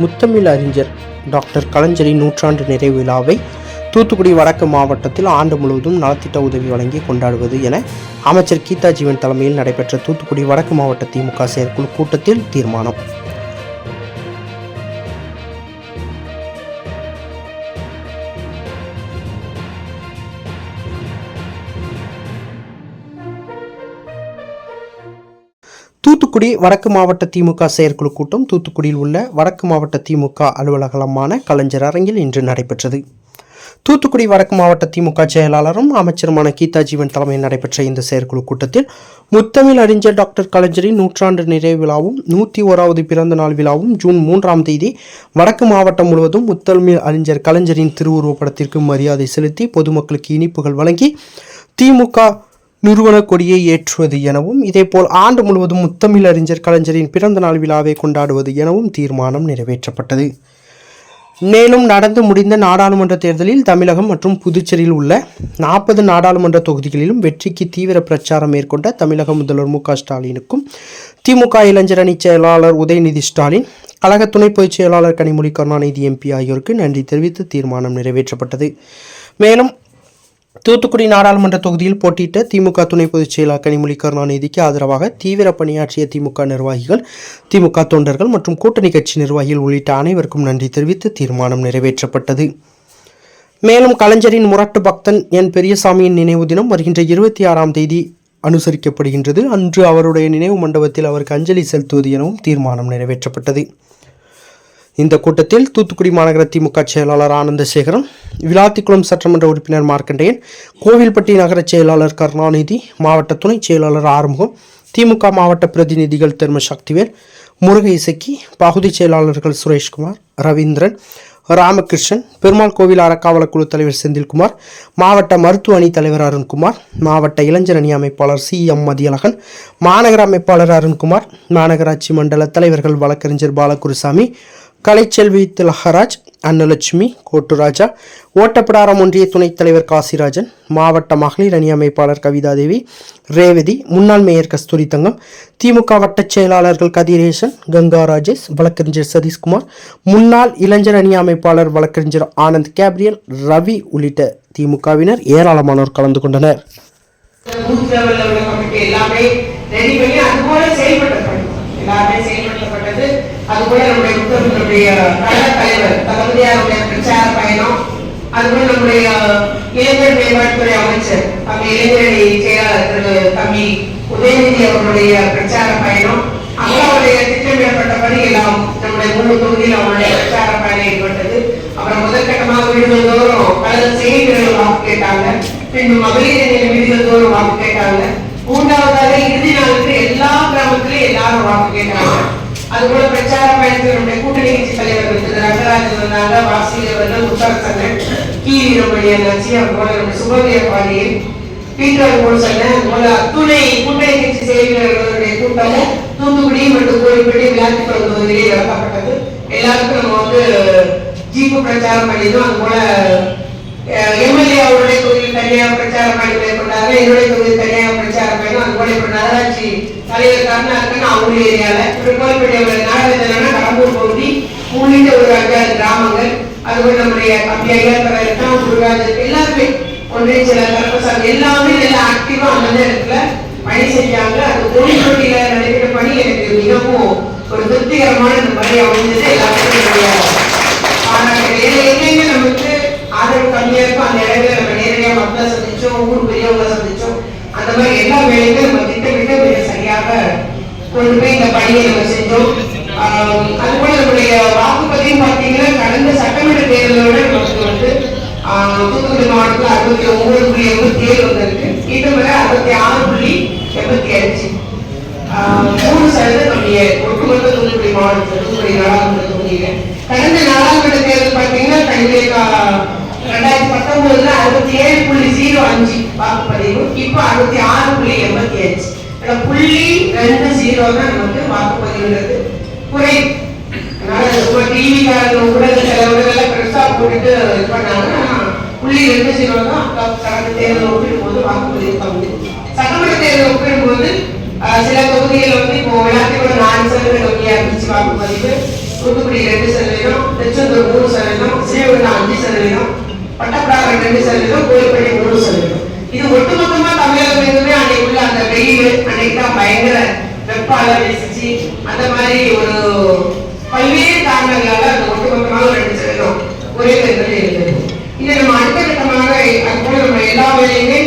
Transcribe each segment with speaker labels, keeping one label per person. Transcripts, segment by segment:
Speaker 1: முத்தமிழ் அறிஞர் டாக்டர் கலைஞரின் நூற்றாண்டு நிறைவு விழாவை தூத்துக்குடி வடக்கு மாவட்டத்தில் ஆண்டு முழுவதும் நலத்திட்ட உதவி வழங்கி கொண்டாடுவது என அமைச்சர் கீதா ஜீவன் தலைமையில் நடைபெற்ற தூத்துக்குடி வடக்கு மாவட்ட திமுக செயற்குழு கூட்டத்தில் தீர்மானம். தூத்துக்குடி வடக்கு மாவட்ட திமுக செயற்குழு கூட்டம் தூத்துக்குடியில் உள்ள வடக்கு மாவட்ட திமுக அலுவலகமான கலைஞர் அரங்கில் இன்று நடைபெற்றது. தூத்துக்குடி வடக்கு மாவட்ட திமுக செயலாளரும் அமைச்சருமான கீதா ஜீவன் தலைமையில் நடைபெற்ற இந்த செயற்குழு கூட்டத்தில் முத்தமிழ் அறிஞர் டாக்டர் கலைஞரின் நூற்றாண்டு நிறைவு விழாவும் நூற்றி ஓராவது பிறந்த நாள் விழாவும் ஜூன் மூன்றாம் தேதி வடக்கு மாவட்டம் முழுவதும் முத்தமிழ் அறிஞர் கலைஞரின் திருவுருவப்படத்திற்கு மரியாதை செலுத்தி பொதுமக்களுக்கு இனிப்புகள் வழங்கி திமுக நிறுவன கொடியை ஏற்றுவது எனவும் இதேபோல் ஆண்டு முழுவதும் முத்தமிழ் அறிஞர் கலைஞரின் பிறந்த நாள் விழாவை கொண்டாடுவது எனவும் தீர்மானம் நிறைவேற்றப்பட்டது. மேலும் நடந்து முடிந்த நாடாளுமன்ற தேர்தலில் தமிழகம் மற்றும் புதுச்சேரியில் உள்ள நாற்பது நாடாளுமன்ற தொகுதிகளிலும் வெற்றிக்கு தீவிர பிரச்சாரம் மேற்கொண்ட தமிழக முதல்வர் மு க ஸ்டாலினுக்கும் திமுக இளைஞர் அணி செயலாளர் உதயநிதி ஸ்டாலின் கழக துணை பொதுச் செயலாளர் கனிமொழி கருணாநிதி எம்பி ஆகியோருக்கு நன்றி தெரிவித்து தீர்மானம் நிறைவேற்றப்பட்டது. மேலும் தூத்துக்குடி நாடாளுமன்ற தொகுதியில் போட்டியிட்ட திமுக துணை பொதுச் செயலாளர் கனிமொழி கருணாநிதிக்கு ஆதரவாக தீவிர பணியாற்றிய திமுக நிர்வாகிகள் திமுக தொண்டர்கள் மற்றும் கூட்டணி கட்சி நிர்வாகிகள் உள்ளிட்ட அனைவருக்கும் நன்றி தெரிவித்து தீர்மானம் நிறைவேற்றப்பட்டது. மேலும் கலைஞரின் முரட்டு பக்தன் என் பெரியசாமியின் நினைவு தினம் வருகின்ற இருபத்தி ஆறாம் தேதி அனுசரிக்கப்படுகின்றது. அன்று அவருடைய நினைவு மண்டபத்தில் அவருக்கு அஞ்சலி செலுத்துவது எனவும் தீர்மானம் நிறைவேற்றப்பட்டது. இந்த கூட்டத்தில் தூத்துக்குடி மாநகர திமுக செயலாளர் ஆனந்தசேகரன் விளாத்திக்குளம் சட்டமன்ற உறுப்பினர் மார்க்கண்டேயன் கோவில்பட்டி நகர செயலாளர் கருணாநிதி மாவட்ட துணை செயலாளர் ஆறுமுகம் திமுக மாவட்ட பிரதிநிதிகள் தெர்ம சக்திவேல் முருக இசக்கி பகுதி செயலாளர்கள் சுரேஷ்குமார் ரவீந்திரன் ராமகிருஷ்ணன் பெருமாள் கோவில் அறக்காவல குழு தலைவர் செந்தில்குமார் மாவட்ட மருத்துவ அணி தலைவர் அருண்குமார் மாவட்ட இளைஞர் அணி அமைப்பாளர் சி எம் மதியழகன் மாநகர அமைப்பாளர் அருண்குமார் மாநகராட்சி மண்டல தலைவர்கள் வழக்கறிஞர் பாலகுருசாமி கலைச்செல்வி திலகராஜ் அன்னலட்சுமி கோட்டுராஜா ஓட்டப்பிடாரம் ஒன்றிய துணைத் தலைவர் காசிராஜன் மாவட்ட மகளிர் அணி அமைப்பாளர் கவிதாதேவி ரேவதி முன்னாள் மேயர் கஸ்தூரி தங்கம் திமுக வட்டச் செயலாளர்கள் கதிரேசன் கங்கா ராஜேஷ் வழக்கறிஞர் சதீஷ்குமார் முன்னாள் இளைஞர் அணி அமைப்பாளர் வழக்கறிஞர் ஆனந்த் கேப்ரியல் ரவி உள்ளிட்ட திமுகவினர் ஏராளமானோர் கலந்து கொண்டனர்.
Speaker 2: எல்லாமே ரெடி பண்ணி அது போல செயல்படுத்தப்படும் எல்லாமே செயல்படுத்தப்பட்டது அது போல நம்முடைய புத்தகங்களுடைய கழக தலைவர் தளபதியாருடைய பிரச்சார பயணம் அது போல நம்முடைய இளைஞர் மேம்பாட்டுத்துறை அமைச்சர் தம்பி இளைஞரணி செயலாளர் திரு தம்பி உதயநிதி அவர்களுடைய பிரச்சார பயணம் அங்கே அவருடைய திட்டமிடப்பட்டபடி எல்லாம் நம்முடைய மூணு தொகுதியில் அவருடைய பிரச்சார பயணம் ஏற்பட்டது. அப்புறம் முதற்கட்டமாக விடுவதோறும் தோறும் கழக செய்திகள் வாக்கு கேட்டாங்க. பின்பு மகளிர் விடுவதோறும் வீடுகள் வாக்கு கேட்டாங்க. மூன்றாவதாக இறுதி நாளுக்கு எல்லா கிராமத்திலும் எல்லாரும் வாக்கு கேட்டாங்க. அதுபோல பிரச்சார பயணத்தினுடைய கூட்டணி கட்சி தலைவர்கள் திரு ரங்கராஜன் வந்தாங்க வாசில் அவர்கள் முத்தரசன் கீரி நம்முடைய நச்சி அதுபோல நம்முடைய சுபவிய பாண்டியன் பீட்டர் போல்சன் அதுபோல அத்துணை கூட்டணி கட்சி செயலாளர்களுடைய கூட்டமும் தூத்துக்குடி மற்றும் கோழிப்பட்டி விளையாட்டுக்குளம் தொகுதியிலே நடத்தப்பட்டது. எல்லாருக்கும் நம்ம வந்து ஜீப்பு பிரச்சாரம் பண்ணியதும் அது போல எம்எல்ஏ அவருடைய தொகுதியில் தனியாக பிரச்சாரம் பயணம் மேற்கொண்டாங்க. என்னுடைய தொகுதியில் தனியாக பிரச்சாரம் பயணம் அது போல இப்ப நகராட்சி தலைவர் கருணாகரன் அவங்க ஏரியால. இப்ப கோயில்பட்டி கடம்பூர் பகுதி உள்ளிட்ட ஒரு அஞ்சாறு கிராமங்கள். அதுபோல் நம்முடைய தம்பி ஐயா தலைவர் குருராஜர் எல்லாருமே ஒன்றே சில கருப்பசாமி. எல்லாமே நல்லா ஆக்டிவா அந்த நேரத்துல பணி செஞ்சாங்க. அது கோழிப்பட்டியில நடைபெற்ற பணி எனக்கு மிகவும் ஒரு திருப்திகரமான இந்த பணி அமைஞ்சது எல்லாருக்கும் என்னுடைய நமக்கு ஆதரவு கம்மியா இருக்கும். அந்த இடத்துல நம்ம நேரடியா மக்களை சந்திச்சோம் ஊர் பெரியவங்களை சந்திச்சோம். அந்த மாதிரி எல்லா வேலைக்கும் நம்ம மிக கொண்டு போய் இந்த பணியை நம்ம செஞ்சோம். ஆஹ் அது போல நம்முடைய வாக்குப்பதிவு பார்த்தீங்கன்னா கடந்த சட்டமன்ற தேர்தலோட நமக்கு வந்து ஆஹ் தூத்துக்குடி மாவட்டத்தில் அறுபத்தி ஒன்பது புள்ளி எண்பத்தி ஏழு வந்திருக்கு. இது வரை அறுபத்தி ஆறு புள்ளி எண்பத்தி அஞ்சு. ஆஹ் மூணு சதவீதம் நம்முடைய ஒட்டுமொத்த தூத்துக்குடி மாவட்டத்தில் தூத்துக்குடி நாடாளுமன்ற தொகுதியில. கடந்த நாடாளுமன்ற தேர்தல் பார்த்தீங்கன்னா தங்களுக்கு ரெண்டாயிரத்தி பத்தொன்பதுல அறுபத்தி ஏழு புள்ளி ஜீரோ அஞ்சு வாக்குப்பதிவு இப்போ அறுபத்தி ஆறு புள்ளி எண்பத்தி அஞ்சு. புள்ளி ரெண்டு ஜீரோ தான் நமக்கு வாக்குப்பதிவுங்கிறது குறை அதனால சும்மா டிவி காரங்க ஊடக சில ஊடகங்கள்ல பெருசா போட்டுட்டு இது பண்ணாங்கன்னா புள்ளி ரெண்டு ஜீரோ தான் கடந்த தேர்தல் ஒப்பிடும்போது வாக்குப்பதிவு கம்மி சட்டமன்ற தேர்தல் ஒப்பிடும்போது சில தொகுதிகள் வந்து இப்போ எல்லாத்தையும் நாலு சதவீதம் கம்மியா இருந்துச்சு வாக்குப்பதிவு தூத்துக்குடி ரெண்டு சதவீதம் திருச்செந்தூர் மூணு சதவீதம் ஸ்ரீவைகுண்டம் அஞ்சு சதவீதம் பட்டப்பிராகம் ரெண்டு சதவீதம் கோயில்பட்டி மூணு சதவீதம். இது ஒட்டுமொத்தமா தமிழகம் எதுவுமே அன்னைக்கு உள்ள அந்த வெயில் அன்னைக்கு தான் பயங்கர வெப்ப பேசிச்சு அந்த மாதிரி ஒரு பல்வேறு காரணங்களால அந்த ஒட்டுமொத்தமாக ரெண்டு சதவீதம் குறைவு என்பது இருந்தது இதை நம்ம அடுத்த கட்டமாக அதுபோல நம்ம எல்லா வேலையுமே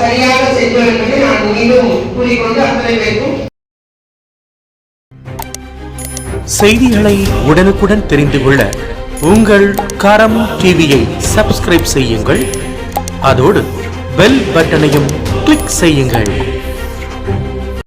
Speaker 2: சரியாக செஞ்சோம் என்பதை நான் மீண்டும் கூறிக்கொண்டு அத்தனை பேருக்கும்
Speaker 3: செய்திகளை உடனுக்குடன் தெரிந்து கொள்ள உங்கள் கரம் டிவியை சப்ஸ்கிரைப் செய்யுங்கள். அதோடு பெல் பட்டனையும் கிளிக் செய்யுங்கள்.